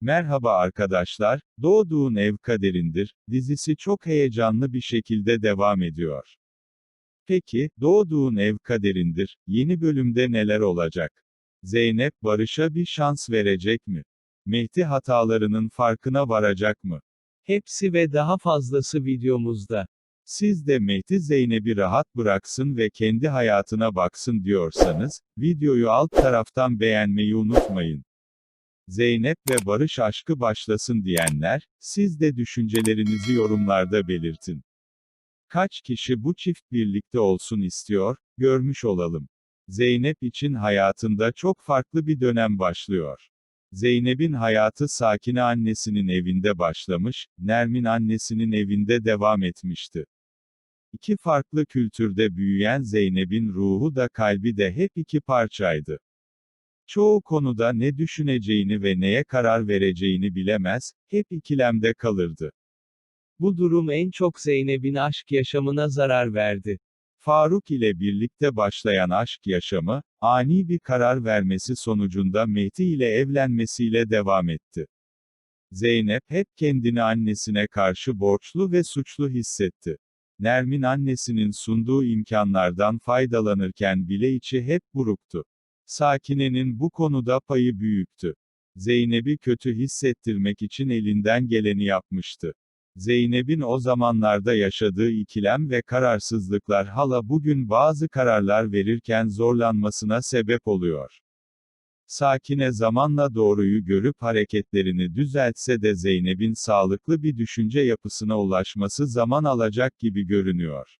Merhaba arkadaşlar, Doğduğun Ev Kaderindir dizisi çok heyecanlı bir şekilde devam ediyor. Peki, Doğduğun Ev Kaderindir yeni bölümde neler olacak? Zeynep Barış'a bir şans verecek mi? Mehdi hatalarının farkına varacak mı? Hepsi ve daha fazlası videomuzda. Siz de Mehdi Zeynep'i rahat bıraksın ve kendi hayatına baksın diyorsanız, videoyu alt taraftan beğenmeyi unutmayın. Zeynep ve Barış aşkı başlasın diyenler, siz de düşüncelerinizi yorumlarda belirtin. Kaç kişi bu çift birlikte olsun istiyor, görmüş olalım. Zeynep için hayatında çok farklı bir dönem başlıyor. Zeynep'in hayatı Sakine annesinin evinde başlamış, Nermin annesinin evinde devam etmişti. İki farklı kültürde büyüyen Zeynep'in ruhu da kalbi de hep iki parçaydı. Çoğu konuda ne düşüneceğini ve neye karar vereceğini bilemez, hep ikilemde kalırdı. Bu durum en çok Zeynep'in aşk yaşamına zarar verdi. Faruk ile birlikte başlayan aşk yaşamı, ani bir karar vermesi sonucunda Mehdi ile evlenmesiyle devam etti. Zeynep hep kendini annesine karşı borçlu ve suçlu hissetti. Nermin annesinin sunduğu imkanlardan faydalanırken bile içi hep buruktu. Sakine'nin bu konuda payı büyüktü. Zeynep'i kötü hissettirmek için elinden geleni yapmıştı. Zeynep'in o zamanlarda yaşadığı ikilem ve kararsızlıklar hala bugün bazı kararlar verirken zorlanmasına sebep oluyor. Sakine zamanla doğruyu görüp hareketlerini düzeltse de Zeynep'in sağlıklı bir düşünce yapısına ulaşması zaman alacak gibi görünüyor.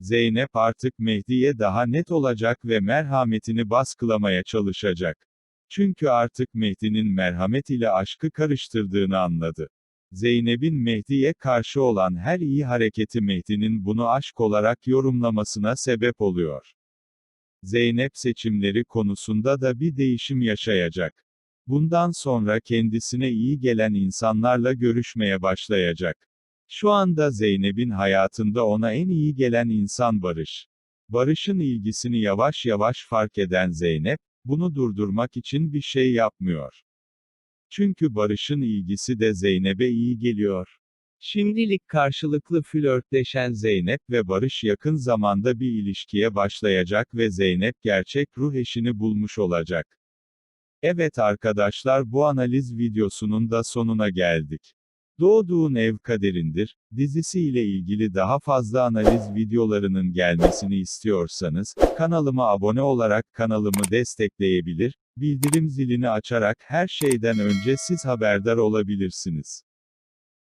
Zeynep artık Mehdi'ye daha net olacak ve merhametini baskılamaya çalışacak. Çünkü artık Mehdi'nin merhamet ile aşkı karıştırdığını anladı. Zeynep'in Mehdi'ye karşı olan her iyi hareketi Mehdi'nin bunu aşk olarak yorumlamasına sebep oluyor. Zeynep seçimleri konusunda da bir değişim yaşayacak. Bundan sonra kendisine iyi gelen insanlarla görüşmeye başlayacak. Şu anda Zeynep'in hayatında ona en iyi gelen insan Barış. Barış'ın ilgisini yavaş yavaş fark eden Zeynep, bunu durdurmak için bir şey yapmıyor. Çünkü Barış'ın ilgisi de Zeynep'e iyi geliyor. Şimdilik karşılıklı flörtleşen Zeynep ve Barış yakın zamanda bir ilişkiye başlayacak ve Zeynep gerçek ruh eşini bulmuş olacak. Evet arkadaşlar bu analiz videosunun da sonuna geldik. Doğduğun Ev Kaderindir dizisi ile ilgili daha fazla analiz videolarının gelmesini istiyorsanız, kanalıma abone olarak kanalımı destekleyebilir, bildirim zilini açarak her şeyden önce siz haberdar olabilirsiniz.